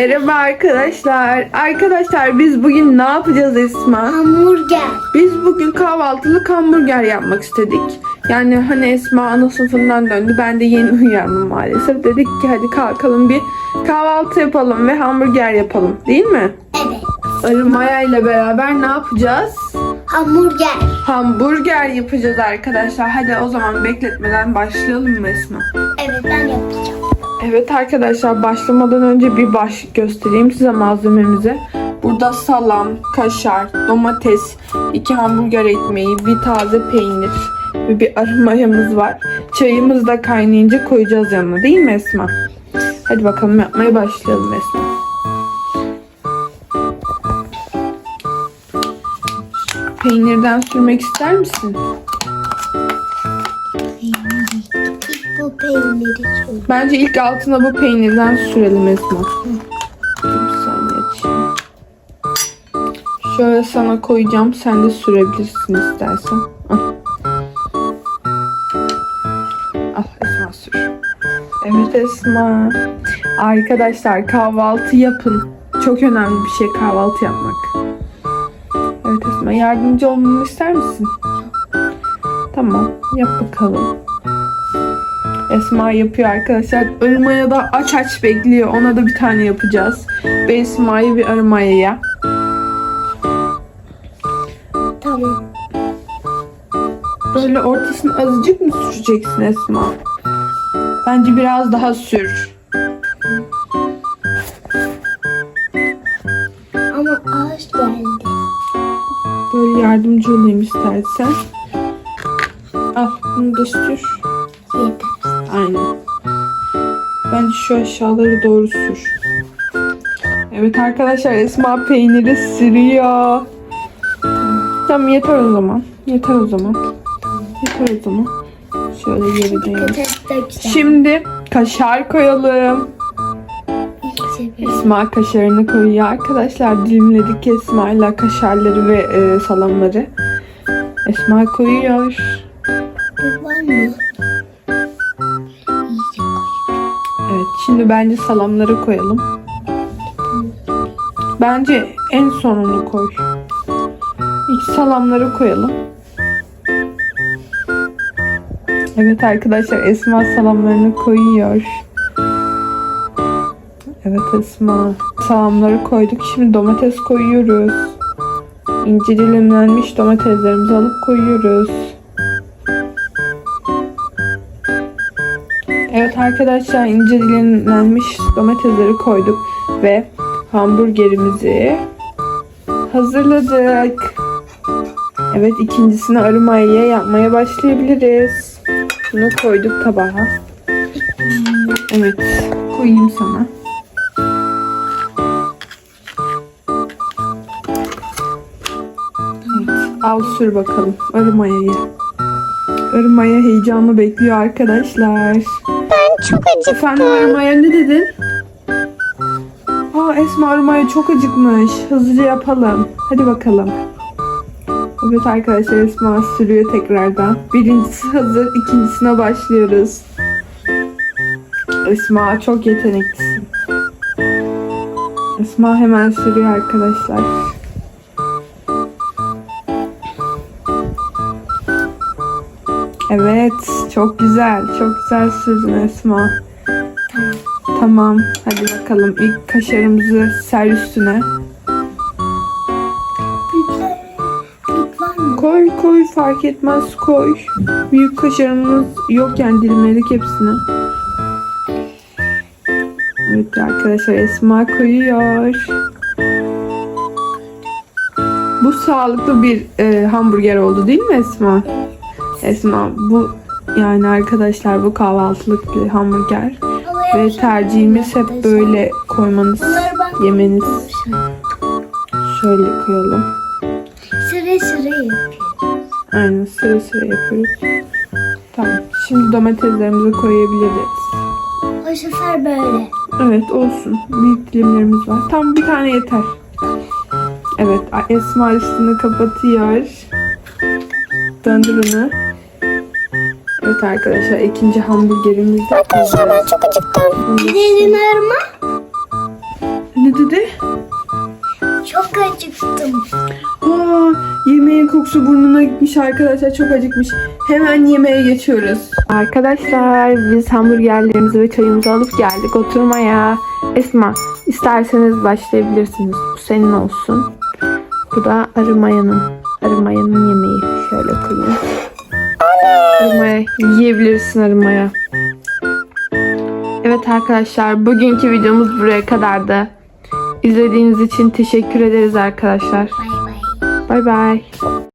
Merhaba arkadaşlar. Arkadaşlar biz bugün ne yapacağız Esma? Hamburger. Biz bugün kahvaltılık hamburger yapmak istedik. Yani hani Esma ana sınıfından döndü. Ben de yeni uyandım maalesef. Dedik ki hadi kalkalım bir kahvaltı yapalım ve hamburger yapalım. Değil mi? Evet. Arı Maya ile beraber ne yapacağız? Hamburger. Hamburger yapacağız arkadaşlar. Hadi o zaman bekletmeden başlayalım mı Esma? Evet ben yapacağım. Evet arkadaşlar başlamadan önce bir baş göstereyim size malzememizi. Burada salam, kaşar, domates, iki hamburger ekmeği, bir taze peynir ve bir arı mayamız var. Çayımız da kaynayınca koyacağız yanına değil mi Esma? Hadi bakalım yapmaya başlayalım Esma. Peynirden sürmek ister misin? Bu peyniri sür. Bence ilk altına bu peynirden sürelim Esma. Şöyle sana koyacağım. Sen de sürebilirsin istersen. Al. Al Esma sür. Evet Esma. Arkadaşlar kahvaltı yapın. Çok önemli bir şey kahvaltı yapmak. Evet Esma yardımcı olmamı ister misin? Tamam yap bakalım. Esma yapıyor arkadaşlar. Arımaya da aç aç bekliyor. Ona da bir tane yapacağız. Ve Esma'yı bir arımayaya. Tamam. Böyle ortasını azıcık mı süreceksin Esma? Bence biraz daha sür. Ama ağaç geldi. Böyle yardımcı olayım istersen. Al bunu da sür. Yeter. Aynen. Bence şu aşağıları doğru sür. Evet arkadaşlar Esma peyniri sürüyor. Tamam yeter o zaman. Yeter o zaman. Yeter o zaman. Şöyle geri değelim. Şimdi kaşar koyalım. Esma kaşarını koyuyor. Arkadaşlar dilimledik Esma ile kaşarları ve e, salamları. Esma koyuyor. var mı? Şimdi bence salamları koyalım. Bence en sonunu koy. İlk salamları koyalım. Evet arkadaşlar Esma salamlarını koyuyor. Evet Esma. Salamları koyduk. Şimdi domates koyuyoruz. İnce dilimlenmiş domateslerimizi alıp koyuyoruz. Arkadaşlar ince dilimlenmiş domatesleri koyduk ve hamburgerimizi hazırladık. Evet ikincisini arı yapmaya başlayabiliriz. Bunu koyduk tabağa. Evet koyayım sana. Al sür bakalım arı mayayı. Arı maya heyecanlı bekliyor arkadaşlar. Çok acı. Efendim Armaya ne dedin? Aa Esma Armaya çok acıkmış. Hızlıca yapalım. Hadi bakalım. Evet arkadaşlar Esma sürüyor tekrardan. Birincisi hazır. ikincisine başlıyoruz. Esma çok yeteneklisin. Esma hemen sürüyor arkadaşlar. Evet, çok güzel. Çok güzel sürdün Esma. Tamam, hadi bakalım. İlk kaşarımızı ser üstüne. Koy koy fark etmez koy. Büyük kaşarımız yokken dilimledik hepsini. Evet arkadaşlar Esma koyuyor. Bu sağlıklı bir e, hamburger oldu değil mi Esma? Esma bu yani arkadaşlar bu kahvaltılık bir hamburger. Ve tercihimiz hep böyle koymanız, yemeniz. Şöyle koyalım. Sıra sıra yapıyor. Aynen sıra sıra yapıyoruz. Tamam. Şimdi domateslerimizi koyabiliriz. O sefer böyle. Evet olsun. Büyük dilimlerimiz var. Tam bir tane yeter. Evet Esma üstünü kapatıyor. Döndür onu. Evet arkadaşlar ikinci hamburgerimiz de Arkadaşlar ben çok acıktım. Gidelim arma. Ne dedi? Çok acıktım. Aa, yemeğin kokusu burnuna gitmiş arkadaşlar. Çok acıkmış. Hemen yemeğe geçiyoruz. Arkadaşlar biz hamburgerlerimizi ve çayımızı alıp geldik oturmaya. Esma isterseniz başlayabilirsiniz. Bu senin olsun. Bu da arı mayanın. Arı mayanın yemeği. Şöyle koyayım. Arı maya. Yiyebilirsin arı maya. Evet arkadaşlar bugünkü videomuz buraya kadardı. İzlediğiniz için teşekkür ederiz arkadaşlar. Bay bay. Bay bay.